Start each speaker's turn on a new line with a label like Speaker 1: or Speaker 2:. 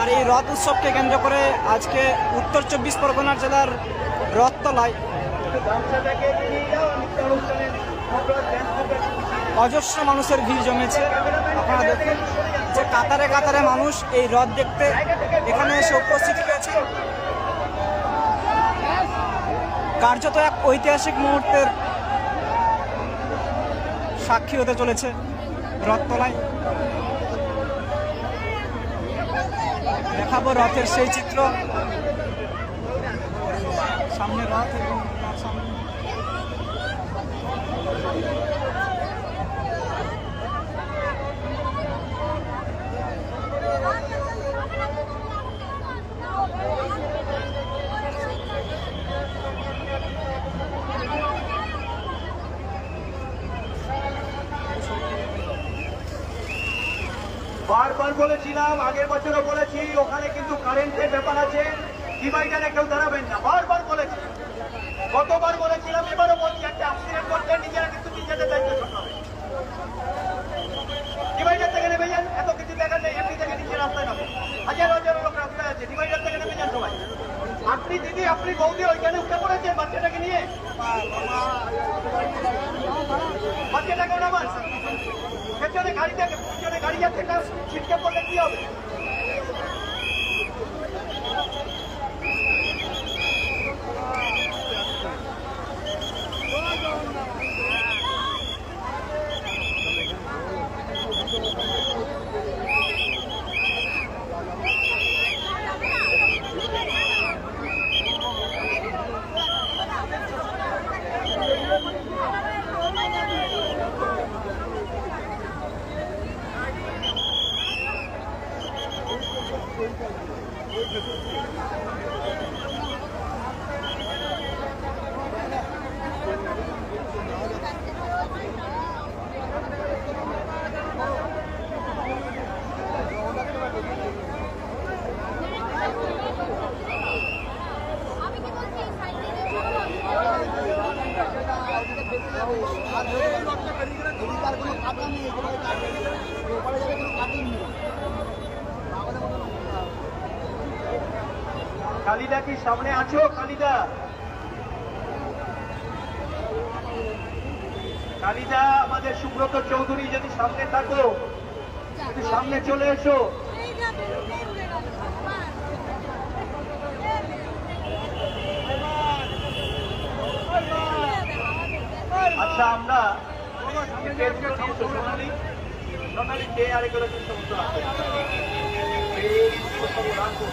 Speaker 1: আর এই রথ উৎসবকে কেন্দ্র করে আজকে উত্তর চব্বিশ পরগনা জেলার রথতলায় অজস্র মানুষের ভিড় জমেছে। আপনারা দেখুন যে কাতারে কাতারে মানুষ এই রথ দেখতে এখানে এসে উপস্থিত হয়েছে। কার্যত এক ঐতিহাসিক মুহূর্তের সাক্ষী হতে চলেছে রথতলায়। দেখাবো রথের সেই চিত্র। সামনে রথ এবং তার সামনে
Speaker 2: বারবার বলেছিলাম, আগের বছরও বলেছি, ওখানে কিন্তু কারেন্টের ব্যাপার আছে। ডিভাইডারে কেউ দাঁড়াবেন না, বারবার বলেছি। গতবার বলেছিলাম, এবারও বলছি, একটা অ্যাক্সিডেন্ট করতে নিজেরা কিন্তু নিজেদের দায়িত্ব ডিভাইডার থেকে যান, এত কিছু নেই, এমনি থেকে নিচে রাস্তায় হাজার হাজার রাস্তায় আছে থেকে যান আপনি দিদি, আপনি ওইখানে উঠে পড়েছেন বাচ্চাটাকে নিয়ে? বাচ্চাটাকে নামান পেছনে গাড়িটা পেছনে গাড়ি যাচ্ছে ছিটকে পড়লে কি হবে?
Speaker 3: やった!
Speaker 2: কালিদা কি সামনে আছো কালিদা কালিদা আমাদের সুব্রত চৌধুরী যদি সামনে থাকো সামনে চলে এসো। আচ্ছা আমরা কে আরে করে সমস্ত রাখো এই সব রাখো